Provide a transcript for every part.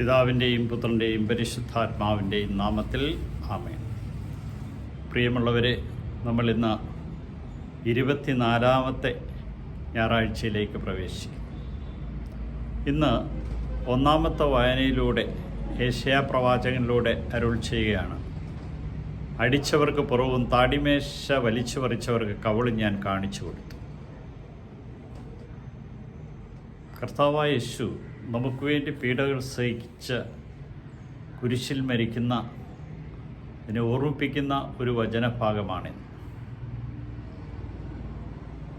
പിതാവിന്റെയും പുത്രന്റെയും പരിശുദ്ധാത്മാവിന്റെയും നാമത്തിൽ ആമേൻ. പ്രിയമുള്ളവരെ നമ്മൾ ഇന്ന് ഇരുപത്തിനാലാമത്തെ ഞായറാഴ്ചയിലേക്ക് പ്രവേശിക്കും. ഇന്ന് ഒന്നാമത്തെ വായനയിലൂടെ ഏഷ്യാപ്രവാചകനിലൂടെ അരുൾ ചെയ്യുകയാണ്. അടിച്ചവർക്ക് പുറവും താടിമേശ വലിച്ചു പറിച്ചവർക്ക് കവളും ഞാൻ കാണിച്ചു കൊടുത്തു. കർത്താവായ യേശു നമുക്ക് വേണ്ടി പീഡകൾ സഹിച്ച് കുരിശിൽ മരിക്കുന്ന അതിനെ ഓർമ്മിപ്പിക്കുന്ന ഒരു വചനഭാഗമാണ്.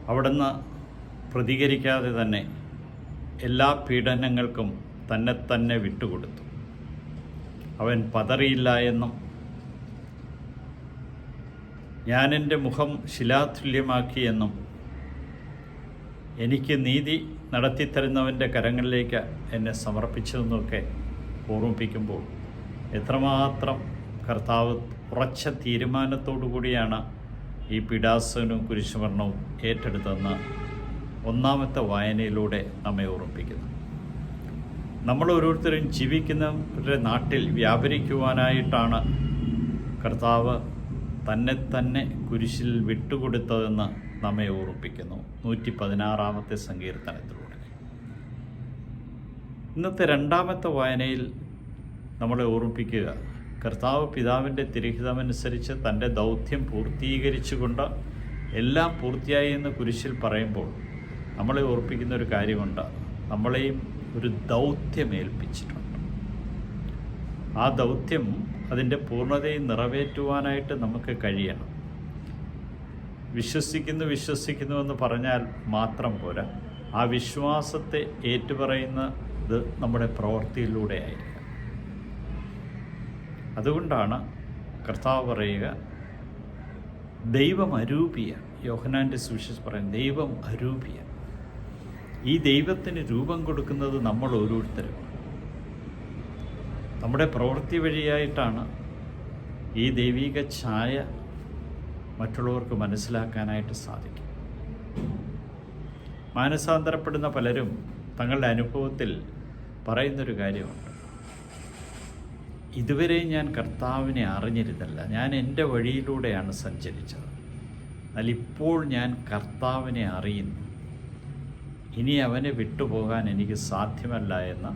അവിടുന്ന് പ്രതികരിക്കാതെ തന്നെ എല്ലാ പീഡനങ്ങൾക്കും തന്നെ തന്നെ വിട്ടുകൊടുത്തു. അവൻ പതറിയില്ല എന്നും ഞാൻ എന്റെ മുഖം ശിലാതുല്യമാക്കിയെന്നും എനിക്ക് നീതി നടത്തിത്തരുന്നവന്റെ കരങ്ങളിലേക്ക് എന്നെ സമർപ്പിച്ചതെന്നൊക്കെ ഓർമ്മിപ്പിക്കുമ്പോൾ എത്രമാത്രം കർത്താവ് ഉറച്ച തീരുമാനത്തോടു കൂടിയാണ് ഈ പിടാസനും കുരിശുമരണവും ഏറ്റെടുത്തെന്ന് ഒന്നാമത്തെ വായനയിലൂടെ നമ്മെ ഓർമ്മിപ്പിക്കുന്നു. നമ്മൾ ഓരോരുത്തരും ജീവിക്കുന്നവരുടെ നാട്ടിൽ വ്യാപരിക്കുവാനായിട്ടാണ് കർത്താവ് തന്നെ തന്നെ കുരിശിൽ വിട്ടുകൊടുത്തതെന്ന് നമ്മെ ഓർമ്മിപ്പിക്കുന്നു. നൂറ്റി പതിനാറാമത്തെ സങ്കീർത്തനത്തിലൂടെ. ഇന്നത്തെ രണ്ടാമത്തെ വായനയിൽ നമ്മളെ ഓർമ്മിപ്പിക്കുക. കർത്താവ് പിതാവിന്റെ തിരഹിതമനുസരിച്ച് തന്റെ ദൗത്യം പൂർത്തീകരിച്ചുകൊണ്ട് എല്ലാം പൂർത്തിയായി എന്ന് കുരിശിൽ പറയുമ്പോൾ നമ്മളെ ഓർപ്പിക്കുന്ന ഒരു കാര്യമുണ്ട്. നമ്മളെയും ഒരു ദൗത്യമേൽപ്പിച്ചിട്ടുണ്ട് ആ ദൗത്യം അതിന്റെ പൂർണതയും നിറവേറ്റുവാനായിട്ട് നമുക്ക് കഴിയണം. വിശ്വസിക്കുന്നു വിശ്വസിക്കുന്നു എന്ന് പറഞ്ഞാൽ മാത്രം പോരാ. ആ വിശ്വാസത്തെ ഏറ്റുപറയുന്നത് നമ്മുടെ പ്രവൃത്തിയിലൂടെ ആയിരിക്കും. അതുകൊണ്ടാണ് കർത്താവ് പറയുക ദൈവം അരൂപിയ. യോഹനാന്റെ സുവിശേഷം പറയുന്നത് ദൈവം അരൂപിയ. ഈ ദൈവത്തിന് രൂപം കൊടുക്കുന്നത് നമ്മൾ ഓരോരുത്തരും. നമ്മുടെ പ്രവൃത്തി വഴിയായിട്ടാണ് ഈ ദൈവിക ഛായ മറ്റുള്ളവർക്ക് മനസ്സിലാക്കാനായിട്ട് സാധിക്കും. മാനസാന്തരപ്പെടുന്ന പലരും തങ്ങളുടെ അനുഭവത്തിൽ പറയുന്നൊരു കാര്യമുണ്ട്. ഇതുവരെ ഞാൻ കർത്താവിനെ അറിഞ്ഞിരുന്നില്ല ഞാൻ എന്റെ വഴിയിലൂടെയാണ് സഞ്ചരിച്ചത്. എന്നാൽ ഇപ്പോൾ ഞാൻ കർത്താവിനെ അറിയുന്നു. ഇനി അവനെ വിട്ടുപോകാൻ എനിക്ക് സാധ്യമല്ല എന്ന്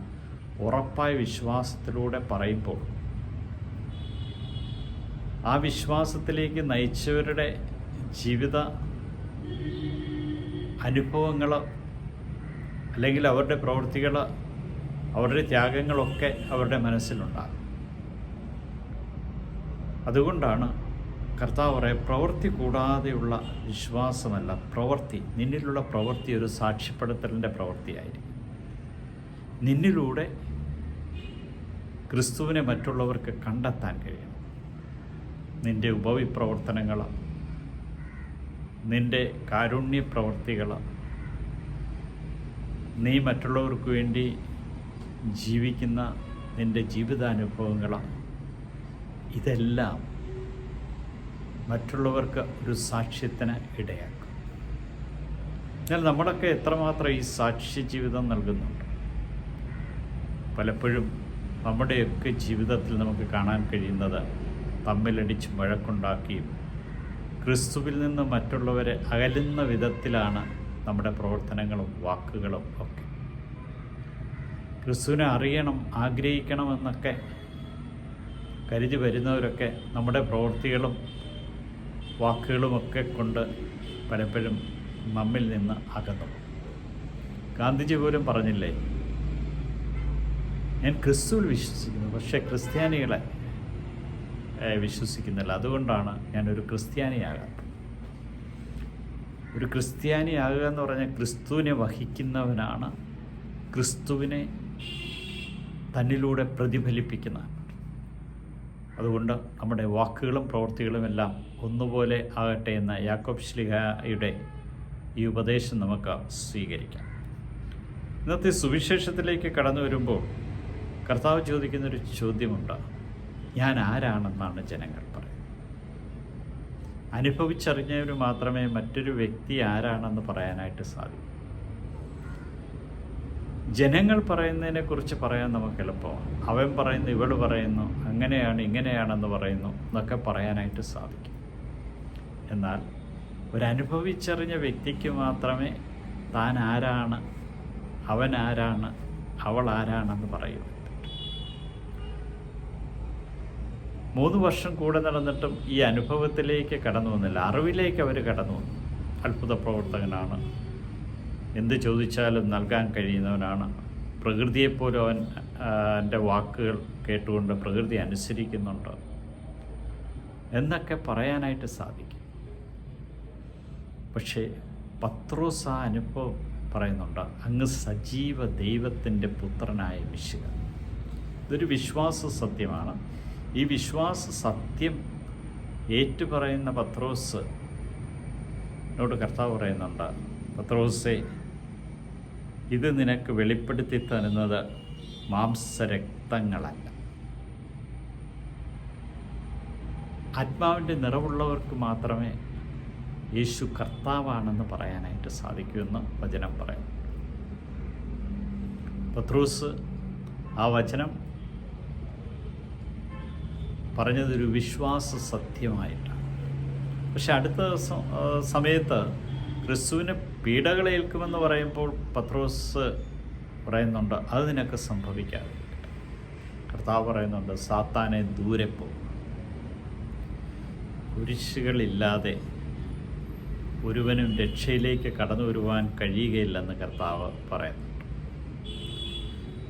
ഉറപ്പായ വിശ്വാസത്തിലൂടെ പറയുമ്പോൾ ആ വിശ്വാസത്തിലേക്ക് നയിച്ചവരുടെ ജീവിത അനുഭവങ്ങൾ അല്ലെങ്കിൽ അവരുടെ പ്രവൃത്തികൾ അവരുടെ ത്യാഗങ്ങളൊക്കെ അവരുടെ മനസ്സിലുണ്ടാകും. അതുകൊണ്ടാണ് കർത്താവ് പറയ പ്രവൃത്തി കൂടാതെയുള്ള വിശ്വാസമല്ല പ്രവൃത്തി നിന്നിലുള്ള പ്രവൃത്തി ഒരു സാക്ഷ്യപ്പെടുത്തലിന്റെ പ്രവൃത്തിയായിരിക്കും. നിന്നിലൂടെ ക്രിസ്തുവിനെ മറ്റുള്ളവർക്ക് കണ്ടെത്താൻ കഴിയണം. നിന്റെ ഉപവിപ്രവർത്തനങ്ങൾ നിന്റെ കാരുണ്യ പ്രവൃത്തികൾ നീ മറ്റുള്ളവർക്ക് വേണ്ടി ജീവിക്കുന്ന നിന്റെ ജീവിതാനുഭവങ്ങളാണ് ഇതെല്ലാം മറ്റുള്ളവർക്ക് ഒരു സാക്ഷ്യത്തിന് ഇടയാക്കും. എന്നാൽ നമ്മളൊക്കെ എത്രമാത്രം ഈ സാക്ഷ്യ ജീവിതം നൽകുന്നുണ്ട്? പലപ്പോഴും നമ്മുടെയൊക്കെ ജീവിതത്തിൽ നമുക്ക് കാണാൻ കഴിയുന്നത് തമ്മിലടിച്ച് വഴക്കുണ്ടാക്കിയും ക്രിസ്തുവിൽ നിന്ന് മറ്റുള്ളവരെ അകലുന്ന വിധത്തിലാണ് നമ്മുടെ പ്രവർത്തനങ്ങളും വാക്കുകളും ഒക്കെ. ക്രിസ്തുവിനെ അറിയണം ആഗ്രഹിക്കണമെന്നൊക്കെ കരുതി വരുന്നവരൊക്കെ നമ്മുടെ പ്രവൃത്തികളും വാക്കുകളുമൊക്കെ കൊണ്ട് പലപ്പോഴും നമ്മിൽ നിന്ന് അകന്നു. ഗാന്ധിജി പോലും പറഞ്ഞില്ലേ ഞാൻ ക്രിസ്തുവിൽ വിശ്വസിക്കുന്നു പക്ഷേ ക്രിസ്ത്യാനികളെ വിശ്വസിക്കുന്നില്ല. അതുകൊണ്ടാണ് ഞാനൊരു ക്രിസ്ത്യാനിയാകാത്തത്. ഒരു ക്രിസ്ത്യാനിയാകുക എന്ന് പറഞ്ഞാൽ ക്രിസ്തുവിനെ വഹിക്കുന്നവനാണ് ക്രിസ്തുവിനെ തന്നിലൂടെ പ്രതിഫലിപ്പിക്കുന്ന. അതുകൊണ്ട് നമ്മുടെ വാക്കുകളും പ്രവൃത്തികളും എല്ലാം ഒന്നുപോലെ ആകട്ടെ എന്ന യാക്കോബ് ശ്ലിഹയുടെ ഈ ഉപദേശം നമുക്ക് സ്വീകരിക്കാം. ഇന്നത്തെ സുവിശേഷത്തിലേക്ക് കടന്നു വരുമ്പോൾ കർത്താവ് ചോദിക്കുന്നൊരു ചോദ്യമുണ്ട്. ഞാൻ ആരാണെന്നാണ് ജനങ്ങൾ പറയുന്നത്? അനുഭവിച്ചറിഞ്ഞവർ മാത്രമേ മറ്റൊരു വ്യക്തി ആരാണെന്ന് പറയാനായിട്ട് സാധിക്കൂ. ജനങ്ങൾ പറയുന്നതിനെക്കുറിച്ച് പറയാൻ നമുക്ക് എളുപ്പമാണ് അവൻ പറയുന്നു ഇവൾ പറയുന്നു അങ്ങനെയാണ് ഇങ്ങനെയാണെന്ന് പറയുന്നു എന്നൊക്കെ പറയാനായിട്ട് സാധിക്കും. എന്നാൽ ഒരനുഭവിച്ചറിഞ്ഞ വ്യക്തിക്ക് മാത്രമേ താൻ ആരാണ് അവൻ ആരാണ് അവൾ ആരാണെന്ന് പറയൂ മൂന്ന് വർഷം കൂടെ നടന്നിട്ടും ഈ അനുഭവത്തിലേക്ക് കടന്നു വന്നില്ല. അറിവിലേക്ക് അവർ കടന്നു വന്നു. അത്ഭുത പ്രവർത്തകനാണ് എന്ത് ചോദിച്ചാലും നൽകാൻ കഴിയുന്നവനാണ്. പ്രകൃതിയെപ്പോലും അവൻ എന്റെ വാക്കുകൾ കേട്ടുകൊണ്ട് പ്രകൃതി അനുസരിക്കുന്നുണ്ട്. എന്നൊക്കെ പറയാനായിട്ട് സാധിക്കും. പക്ഷേ പത്രോസ് അനുഭവം പറയുന്നുണ്ട്. അങ്ങ് സജീവ ദൈവത്തിന്റെ പുത്രനായ വിശുക ഇതൊരു വിശ്വാസ സത്യമാണ്. ഈ വിശ്വാസ സത്യം ഏറ്റുപറയുന്ന പത്രോസ് എന്നോട് കർത്താവ് പറയുന്നുണ്ട്. പത്രോസേ ഇത് നിനക്ക് വെളിപ്പെടുത്തി തരുന്നത് മാംസരക്തങ്ങളല്ല. ആത്മാവിന്റെ നിറവുള്ളവർക്ക് മാത്രമേ യേശു കർത്താവാണെന്ന് പറയാനായിട്ട് സാധിക്കുമെന്ന് വചനം പറയും പത്രൂസ് ആ വചനം പറഞ്ഞതൊരു വിശ്വാസ സത്യമായിട്ടാണ് പക്ഷെ അടുത്ത സമയത്ത് ക്രിസ്തുവിന് പീഡകളേൽക്കുമെന്ന് പറയുമ്പോൾ പത്രോസ് പറയുന്നുണ്ട് അത് നിനക്ക് സംഭവിക്കാതെ കർത്താവ് പറയുന്നുണ്ട് സാത്താനെ ദൂരെ പോകും കുരിശുകളില്ലാതെ ഒരുവനും രക്ഷയിലേക്ക് കടന്നു വരുവാൻ കഴിയുകയില്ലെന്ന് കർത്താവ് പറയുന്നുണ്ട്.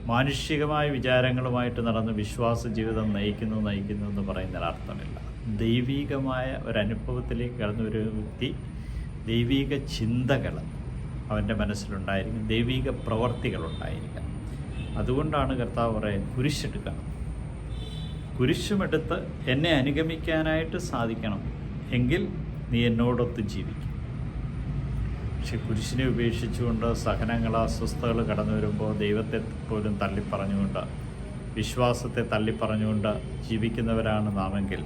മാനുഷികമായ വിചാരങ്ങളുമായിട്ട് നടന്ന് വിശ്വാസ ജീവിതം നയിക്കുന്നു നയിക്കുന്നു എന്ന് പറയുന്നതിന് അർത്ഥമില്ല ദൈവീകമായ ഒരനുഭവത്തിലേക്ക് കടന്നു വരുന്ന വ്യക്തി ദൈവിക ചിന്തകൾ അവന്റെ മനസ്സിലുണ്ടായിരിക്കും ദൈവിക പ്രവർത്തികളുണ്ടായിരിക്കണം അതുകൊണ്ടാണ് കർത്താവ് പറയുന്നത് കുരിശെടുക്കണം. കുരിശുമെടുത്ത് എന്നെ അനുഗമിക്കാനായിട്ട് സാധിക്കണം എങ്കിൽ നീ എന്നോടൊത്ത് ജീവിക്കും. പക്ഷെ കുരിശിനെ ഉപേക്ഷിച്ചുകൊണ്ട് സഹനങ്ങൾ അസ്വസ്ഥകൾ കടന്നു വരുമ്പോൾ ദൈവത്തെ പോലും തള്ളിപ്പറഞ്ഞുകൊണ്ട് വിശ്വാസത്തെ തള്ളിപ്പറഞ്ഞുകൊണ്ട് ജീവിക്കുന്നവരാണ് നാമെങ്കിൽ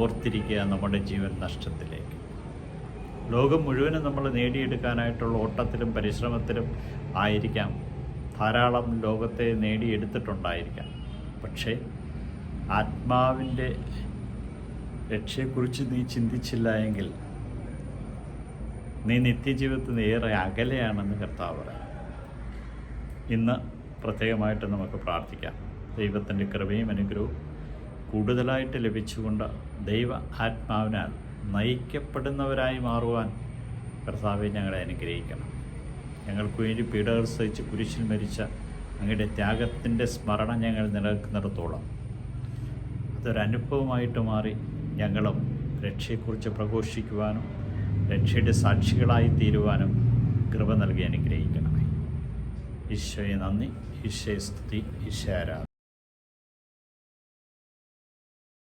ഓർത്തിരിക്കുക നമ്മുടെ ജീവൻ നഷ്ടത്തിലേക്ക്. ലോകം മുഴുവനും നമ്മൾ നേടിയെടുക്കാനായിട്ടുള്ള ഓട്ടത്തിലും പരിശ്രമത്തിലും ആയിരിക്കാം. ധാരാളം ലോകത്തെ നേടിയെടുത്തിട്ടുണ്ടായിരിക്കാം. പക്ഷേ ആത്മാവിന്റെ രക്ഷയെക്കുറിച്ച് നീ ചിന്തിച്ചില്ല എങ്കിൽ നീ നിത്യജീവിതത്തിൽ ഏറെ അകലെയാണെന്ന് കർത്താവ് പറയാം ഇന്ന് പ്രത്യേകമായിട്ട് നമുക്ക് പ്രാർത്ഥിക്കാം. ദൈവത്തിന്റെ കൃപയും അനുഗ്രഹവും കൂടുതലായിട്ട് ലഭിച്ചുകൊണ്ട് ദൈവ ആത്മാവിനാൽ നയിക്കപ്പെടുന്നവരായി മാറുവാൻ കർത്താവെ ഞങ്ങളെ അനുഗ്രഹിക്കണം. ഞങ്ങൾക്ക് വേണ്ടി പീഡകൾ സഹിച്ച് കുരിശിൽ മരിച്ച അങ്ങയുടെ ത്യാഗത്തിന്റെ സ്മരണ ഞങ്ങൾ നിലനിൽക്കുന്നിടത്തോളം. അതൊരനുഭവമായിട്ട് മാറി ഞങ്ങളും രക്ഷയെക്കുറിച്ച് പ്രഘോഷിക്കുവാനും രക്ഷയുടെ സാക്ഷികളായി തീരുവാനും കൃപ നൽകി അനുഗ്രഹിക്കണമേ. ഈശോയെ നന്ദി ഈശോയെ സ്തുതി ഈശോ